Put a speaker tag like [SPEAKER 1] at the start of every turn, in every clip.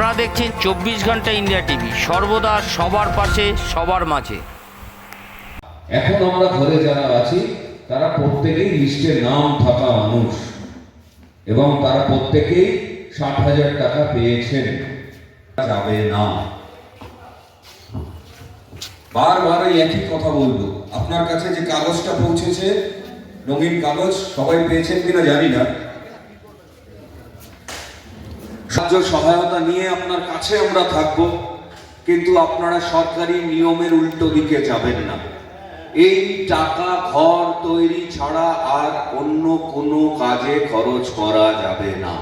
[SPEAKER 1] আপনারা দেখছেন চব্বিশ ঘণ্টা ইন্ডিয়া টিভি। সর্বদা সবার পাশে, সবার মাঝে।
[SPEAKER 2] এখন আমরা ঘরে যারা আছি, তারা প্রত্যেকেই লিস্টে নাম থাকা মানুষ। এবং তারা প্রত্যেকেই ষাট হাজার টাকা পেয়েছেন। যাবে না। বারবার এই একই কথা বলব। আপনার কাছে যে কাগজটা পৌঁছেছে, রঙিন কাগজ সবাই পেয়েছেন কিনা জানি না। সাহায্য সহায়তা নিয়ে আপনার কাছে আমরা থাকব, কিন্তু আপনারা সরকারি নিয়মের উল্টো দিকে যাবেন না। এই টাকা, ঘর তৈরি ছাড়া আর অন্য কোনো কাজে খরচ করা যাবে না।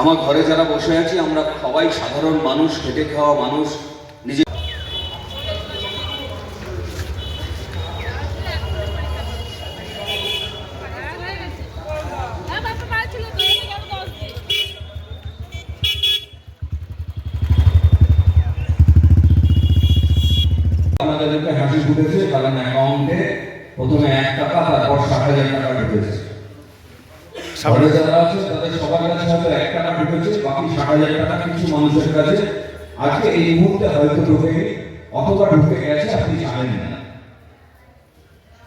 [SPEAKER 2] আমার ঘরে যারা বসে আছি, আমরা সবাই সাধারণ মানুষ, খেটে খাওয়া মানুষ হাসি ফুটেছে কারণ অ্যাকাউন্টে প্রথমে এক টাকা, তারপর ষাট হাজার টাকা ঢুকেছে। যারা আছে, তাদের সবার কাছে হয়তো এক টাকা ঢুকেছে, বাকি ষাট হাজার টাকা কিছু মানুষের কাছে। আজকে এই মুহূর্তে হয়তো ঢুকে অথবা ঢুকে গেছে, আপনি জানেন না।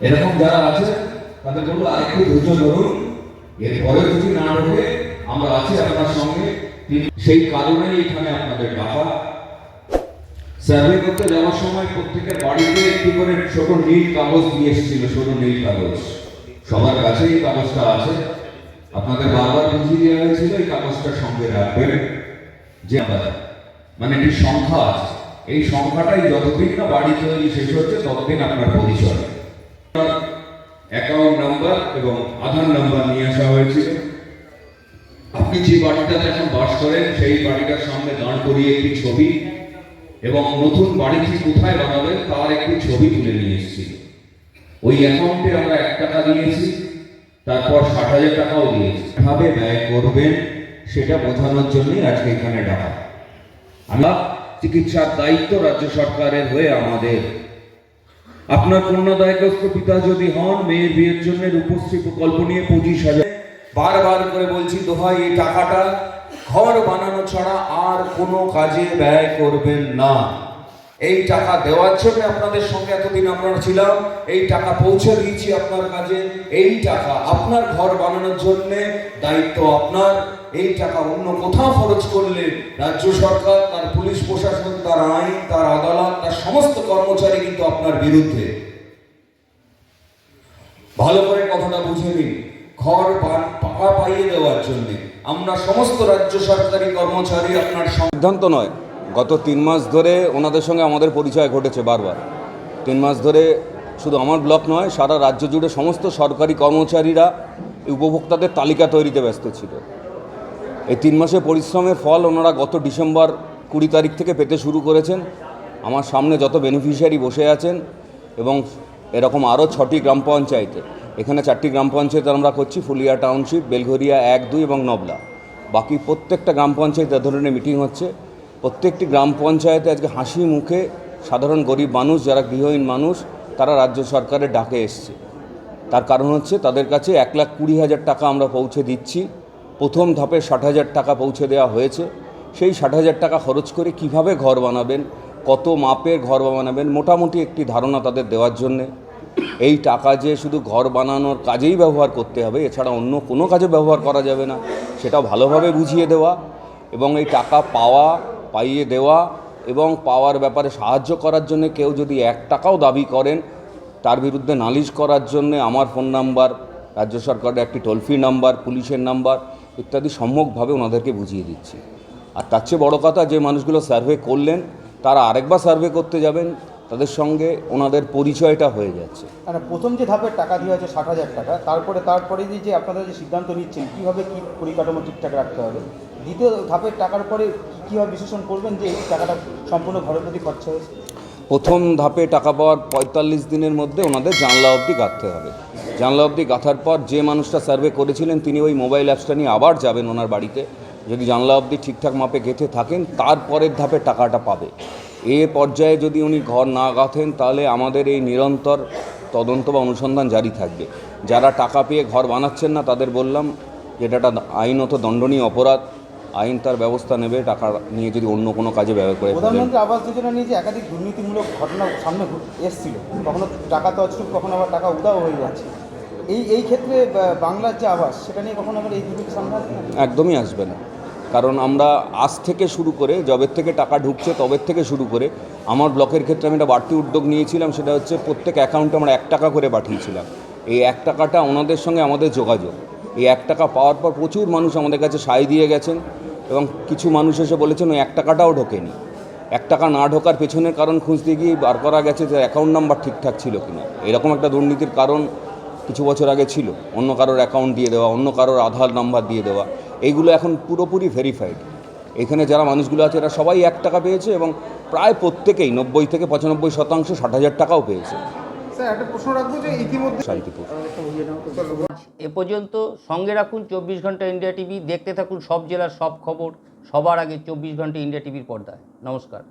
[SPEAKER 2] এরকম যারা আছে, তাদের বলব ধৈর্য ধরুন। এরপরে যদি না আমরা আছি আপনার সঙ্গে। সেই কারণেই এখানে আপনাদের ডাকা সার্ভে করতে যাওয়ার সময় প্রত্যেকের বাড়িতে একটি করে ছোট নীল কাগজ দিয়ে এসেছিল, ছোট নীল কাগজ। সবার কাছে এই কাগজটা আছে। আপনাদের বারবার বুঝিয়ে দেওয়া হয়েছিল এই কাগজটা সঙ্গে রাখবেন। যে মানে একটি সংখ্যা আছে। এই সংখ্যাটাই যতদিন না বাড়ি তৈরি শেষ হচ্ছে, ততদিন আপনার পরিচয়। অ্যাকাউন্ট নাম্বার এবং আধার নাম্বার নিয়ে আসা হয়েছিল। আপনি যে বাড়িটাতে এখন বাস করেন, সেই বাড়িটার সামনে দাঁড় করিয়ে একটি ছবি এবং নতুন বাড়িটি কোথায় বানাবেন তার একটি ছবি তুলে নিয়ে এসেছি। ওই অ্যাকাউন্টে আমরা এক টাকা দিয়েছি, তারপর ষাট হাজার টাকাও দিয়েছি। কীভাবে ব্যয় করবেন সেটা বোঝানোর জন্যই আজকে এখানে ডাকা। আমরা চিকিৎসার দায়িত্ব রাজ্য সরকারের হয়ে আমাদের। আপনার কন্যাদায়গ্রস্ত পিতা যদি হন, মেয়ের বিয়ের জন্য রূপশ্রী প্রকল্প নিয়ে পঁচিশ হাজার। বারবার করে বলছি দোহাই, এই টাকাটা ঘর বানানো ছাড়া আর কোনো কাজে ব্যয় করবেন না। এই টাকা দেওয়ার জন্য আপনাদের সঙ্গে এতদিন আমরা ছিলাম, এই টাকা পৌঁছে দিয়েছি আপনার কাছে। এই টাকা আপনার ঘর বানানোর জন্য দায়িত্ব আপনার। এই টাকা অন্য কোথাও খরচ করলে রাজ্য সরকার, তার পুলিশ প্রশাসন, তার আইন, তার আদালত, তার সমস্ত কর্মচারী কিন্তু আপনার বিরুদ্ধে। ভালো করে কথাটা বুঝে নিন। ঘর পাকা পাইয়ে দেওয়ার জন্য। আমরা সমস্ত রাজ্য সরকারি কর্মচারী আপনার
[SPEAKER 3] সিদ্ধান্ত নয়। গত তিন মাস ধরে ওনাদের সঙ্গে আমাদের পরিচয় ঘটেছে বারবার। তিন মাস ধরে শুধু আমার ব্লক নয়, সারা রাজ্য জুড়ে সমস্ত সরকারি কর্মচারীরা উপভোক্তাদের তালিকা তৈরিতে ব্যস্ত ছিল। এই তিন মাসের পরিশ্রমের ফল ওনারা গত ডিসেম্বর কুড়ি তারিখ থেকে পেতে শুরু করেছেন। আমার সামনে যত বেনিফিশিয়ারি বসে আছেন এবং এরকম আরও ছটি গ্রাম পঞ্চায়েতে এখানে চারটি গ্রাম পঞ্চায়েত আমরা করছি, ফুলিয়া টাউনশিপ, বেলঘরিয়া এক, দুই এবং নবলা। বাকি প্রত্যেকটা গ্রাম পঞ্চায়েত এ ধরনের মিটিং হচ্ছে। প্রত্যেকটি গ্রাম পঞ্চায়েতে আজকে হাসি মুখে সাধারণ গরিব মানুষ, যারা গৃহহীন মানুষ, তারা রাজ্য সরকারের ডাকে এসছে। তার কারণ হচ্ছে তাদের কাছে এক লাখ কুড়ি হাজার টাকা আমরা পৌঁছে দিচ্ছি। প্রথম ধাপে ষাট হাজার টাকা পৌঁছে দেওয়া হয়েছে। সেই ষাট হাজার টাকা খরচ করে কীভাবে ঘর বানাবেন, কত মাপের ঘর বানাবেন, মোটামুটি একটি ধারণা তাদের দেওয়ার জন্যে। এই টাকা যে শুধু ঘর বানানোর কাজেই ব্যবহার করতে হবে, এছাড়া অন্য কোনো কাজে ব্যবহার করা যাবে না। সেটা ভালোভাবে বুঝিয়ে দেওয়া এবং এই টাকা পাওয়া, পাইয়ে দেওয়া এবং পাওয়ার ব্যাপারে সাহায্য করার জন্য কেউ যদি এক টাকাও দাবি করেন, তার বিরুদ্ধে নালিশ করার জন্য আমার ফোন নাম্বার, রাজ্য সরকারের একটি টোল ফ্রি নাম্বার, পুলিশের নাম্বার ইত্যাদি সম্যকভাবে ওনাদেরকে বুঝিয়ে দিচ্ছি। আর তার চেয়ে বড়ো কথা, যে মানুষগুলো সার্ভে করলেন, তারা আরেকবার সার্ভে করতে যাবেন তাদের সঙ্গে ওনাদের পরিচয়টা হয়ে যাচ্ছে।
[SPEAKER 4] আর প্রথম যে ধাপের টাকা দেওয়া হয়েছে ষাট হাজার টাকা তারপরে তারপরে যে যে আপনারা যে সিদ্ধান্ত নিচ্ছেন কীভাবে কী পরিকাঠামো ঠিকঠাক রাখতে হবে? দ্বিতীয় ধাপের টাকার পরে কীভাবে বিশ্লেষণ করবেন যে এই টাকাটা সম্পূর্ণ ঘরের প্রতি খরচা হয়েছে?
[SPEAKER 3] প্রথম ধাপে টাকা পাওয়ার পঁয়তাল্লিশ দিনের মধ্যে ওনাদের জানলা অবধি গাঁথতে হবে। জানলা অবধি গাঁথার পর যে মানুষটা সার্ভে করেছিলেন তিনি ওই মোবাইল অ্যাপসটা নিয়ে আবার যাবেন ওনার বাড়িতে। যদি জানলা অবধি ঠিকঠাক মাপে গেঁথে থাকেন তারপরের ধাপে টাকাটা পাবে। এ পর্যায়ে যদি উনি ঘর না গাঁথেন তাহলে আমাদের এই নিরন্তর তদন্ত বা অনুসন্ধান জারি থাকবে। যারা টাকা পেয়ে ঘর বানাচ্ছেন না তাদের বললাম যেটা একটা আইনত দণ্ডনীয় অপরাধ।
[SPEAKER 2] আইন তার ব্যবস্থা নেবে টাকা নিয়ে যদি অন্য কোনো কাজে ব্যবহার করে।
[SPEAKER 4] প্রধানমন্ত্রী আবাস যোজনা নিয়ে যে একাধিক দুর্নীতিমূলক ঘটনা সামনে এসছিল কখনো টাকা তো তছরূপ কখনো আবার টাকা উদাও হয়ে যাচ্ছে। এই এই ক্ষেত্রে বাংলার যে আবাস সেটা নিয়ে কখনো আবার এই দুর্নীতি সামনে আসবে?
[SPEAKER 2] একদমই আসবে না। কারণ আমরা আজ থেকে শুরু করে জবের থেকে টাকা ঢুকছে তবের থেকে শুরু করে, আমার ব্লকের ক্ষেত্রে আমি একটা বাড়তি উদ্যোগ নিয়েছিলাম, সেটা হচ্ছে প্রত্যেক অ্যাকাউন্টে আমরা এক টাকা করে পাঠিয়েছিলাম। এই এক টাকাটা ওনাদের সঙ্গে আমাদের যোগাযোগ। এই এক টাকা পাওয়ার পর প্রচুর মানুষ আমাদের কাছে সায় দিয়ে গেছেন এবং কিছু মানুষ এসে বলেছেন, ওই এক টাকাটাও ঢোকেনি। এক টাকা না ঢোকার পেছনের কারণ খুঁজতে গিয়ে বার করা গেছে যে অ্যাকাউন্ট নাম্বার ঠিকঠাক ছিল কিনা। এরকম একটা দুর্নীতির কারণ কিছু বছর আগে ছিল। অন্য কারোর অ্যাকাউন্ট দিয়ে দেওয়া, অন্য কারোর আধার নাম্বার দিয়ে দেওয়া। এইগুলো এখন পুরোপুরি ভেরিফাইড এখানে যারা মানুষগুলো আছে এরা সবাই এক টাকা পেয়েছে এবং প্রায় প্রত্যেকেই নব্বই থেকে পঁচানব্বই শতাংশ ষাট হাজার টাকাও পেয়েছে।
[SPEAKER 5] স্যার একটা প্রশ্ন রাখব যে ইতিমধ্যে
[SPEAKER 2] শান্তিপুর
[SPEAKER 1] এ পর্যন্ত সঙ্গে রাখুন চব্বিশ ঘণ্টা ইন্ডিয়া টিভি দেখতে থাকুন সব জেলার সব খবর সবার আগে চব্বিশ ঘণ্টা ইন্ডিয়া টিভির পর্দায়। নমস্কার।